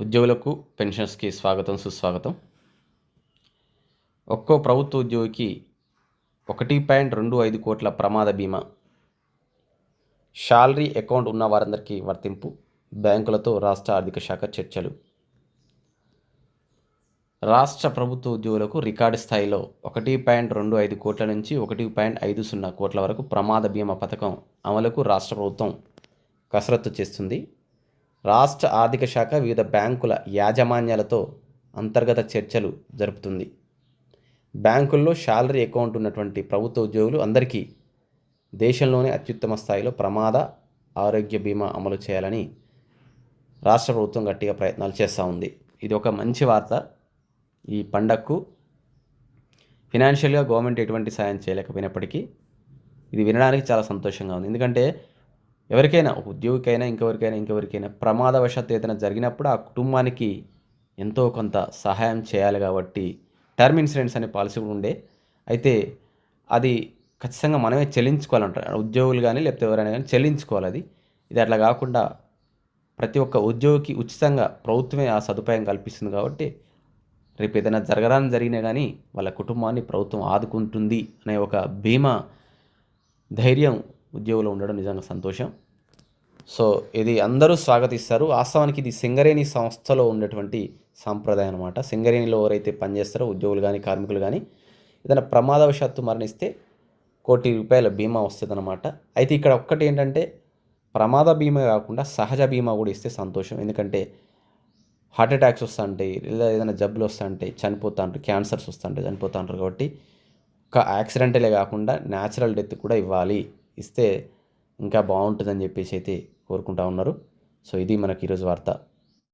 ఉద్యోగులకు పెన్షన్స్కి స్వాగతం సుస్వాగతం. ఒక్కో ప్రభుత్వ ఉద్యోగికి ఒకటి పాయింట్ రెండు ఐదు కోట్ల ప్రమాద బీమా శాలరీ అకౌంట్ ఉన్న వారందరికీ వర్తింపు బ్యాంకులతో రాష్ట్ర ఆర్థిక శాఖ చర్చలు. రాష్ట్ర ప్రభుత్వ ఉద్యోగులకు రికార్డు స్థాయిలో ఒకటి పాయింట్ రెండు ఐదు కోట్ల నుంచి ఒకటి పాయింట్ ఐదు సున్నా కోట్ల వరకు ప్రమాద బీమా పథకం అమలుకు రాష్ట్ర ప్రభుత్వం కసరత్తు చేస్తుంది. రాష్ట్ర ఆర్థిక శాఖ వివిధ బ్యాంకుల యాజమాన్యాలతో అంతర్గత చర్చలు జరుపుతుంది. బ్యాంకుల్లో శాలరీ అకౌంట్ ఉన్నటువంటి ప్రభుత్వ ఉద్యోగులు అందరికీ దేశంలోనే అత్యుత్తమ స్థాయిలో ప్రమాద ఆరోగ్య బీమా అమలు చేయాలని రాష్ట్ర ప్రభుత్వం గట్టిగా ప్రయత్నాలు చేస్తూ ఉంది. ఇది ఒక మంచి వార్త. ఈ పండగకు ఫినాన్షియల్గా గవర్నమెంట్ ఎటువంటి సాయం చేయలేకపోయినప్పటికీ ఇది వినడానికి చాలా సంతోషంగా ఉంది. ఎందుకంటే ఎవరికైనా ఉద్యోగికైనా ఇంకెవరికైనా ఇంకెవరికైనా ప్రమాదవశాత్తు ఏదైనా జరిగినప్పుడు ఆ కుటుంబానికి ఎంతో కొంత సహాయం చేయాలి కాబట్టి టర్మ్ ఇన్సూరెన్స్ అనే పాలసీ కూడా ఉండే. అయితే అది ఖచ్చితంగా మనమే చెల్లించుకోవాలంటారు. ఉద్యోగులు కానీ లేకపోతే ఎవరైనా కానీ చెల్లించుకోవాలి అది. ఇది అట్లా కాకుండా ప్రతి ఒక్క ఉద్యోగికి ఉచితంగా ప్రభుత్వమే ఆ సదుపాయం కల్పిస్తుంది కాబట్టి రేపు ఏదైనా జరగరాని జరిగినా కానీ వాళ్ళ కుటుంబాన్ని ప్రభుత్వం ఆదుకుంటుంది అనే ఒక బీమా ధైర్యం ఉద్యోగులు ఉండడం నిజంగా సంతోషం. సో ఇది అందరూ స్వాగతిస్తారు. వాస్తవానికి ఇది సింగరేణి సంస్థలో ఉండేటువంటి సాంప్రదాయం అనమాట సింగరేణిలో ఎవరైతే పనిచేస్తారో ఉద్యోగులు కానీ కార్మికులు కానీ ఏదైనా ప్రమాదవశాత్తు మరణిస్తే కోటి రూపాయల బీమా వస్తుందన్నమాట. అయితే ఇక్కడ ఒక్కటి ఏంటంటే ప్రమాద బీమా కాకుండా సహజ బీమా కూడా ఇస్తే సంతోషం. ఎందుకంటే హార్ట్ అటాక్స్ వస్తుంటాయి లేదా ఏదైనా జబ్బులు వస్తుంటాయి చనిపోతుంటారు క్యాన్సర్స్ వస్తుంటాయి చనిపోతుంటారు కాబట్టి ఒక యాక్సిడెంటలే కాకుండా న్యాచురల్ డెత్ కూడా ఇవ్వాలి. ఇస్తే ఇంకా బాగుంటుందని చెప్పేసి అయితే కోరుకుంటా ఉన్నారు. సో ఇది మనకి ఈరోజు వార్త.